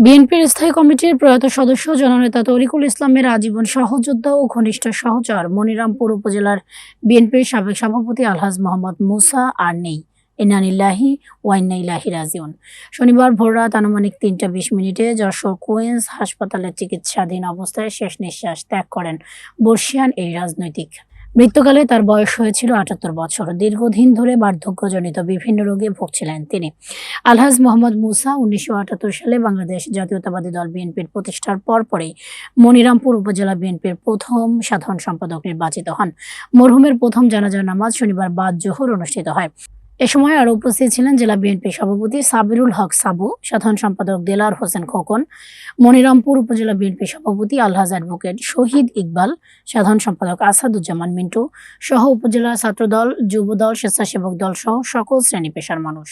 বিএনপির স্থায়ী কমিটির প্রয়াত সদস্য জননেতা তরিকুল ইসলামের আজীবন সহযোদ্ধা ও ঘনিষ্ঠ সহচর মনিরামপুর উপজেলার বিএনপির সাবেক সভাপতি আলহাজ মোহাম্মদ মুসা আর নেই। ইনানিল্লাহি ওয়াইনাইলাহি রাজিউন। শনিবার ভোররাত আনুমানিক তিনটা বিশ মিনিটে যশোর কোয়েন্স হাসপাতালে চিকিৎসাধীন অবস্থায় শেষ নিঃশ্বাস ত্যাগ করেন বর্ষিয়ান এই রাজনৈতিক মৃত্যুকালে তার বয়স হয়েছিল আটাত্তর বছর। দীর্ঘদিন ধরে বার্ধক্যজনিত বিভিন্ন রোগে ভুগছিলেন তিনি। আলহাজ মোহাম্মদ মুসা উনিশশো আটাত্তর সালে বাংলাদেশ জাতীয়তাবাদী দল বিএনপির প্রতিষ্ঠার পরপরই মনিরামপুর উপজেলা বিএনপির প্রথম সাধারণ সম্পাদক নির্বাচিত হন। মরহুমের প্রথম জানাজার নামাজ শনিবার বাদ জোহর অনুষ্ঠিত হয়। এ সময় আরও উপস্থিত ছিলেন জেলা বিএনপি সভাপতি সাবিরুল হক সাবু, সাধারণ সম্পাদক দেলার হোসেন খোকন, মনিরামপুর উপজেলা বিএনপি সভাপতি আলহাজ অ্যাডভোকেট শহীদ ইকবাল, সাধারণ সম্পাদক আসাদুজ্জামান মিন্টু সহ উপজেলা ছাত্রদল, যুবদল, স্বেচ্ছাসেবক দল সহ সকল শ্রেণি পেশার মানুষ।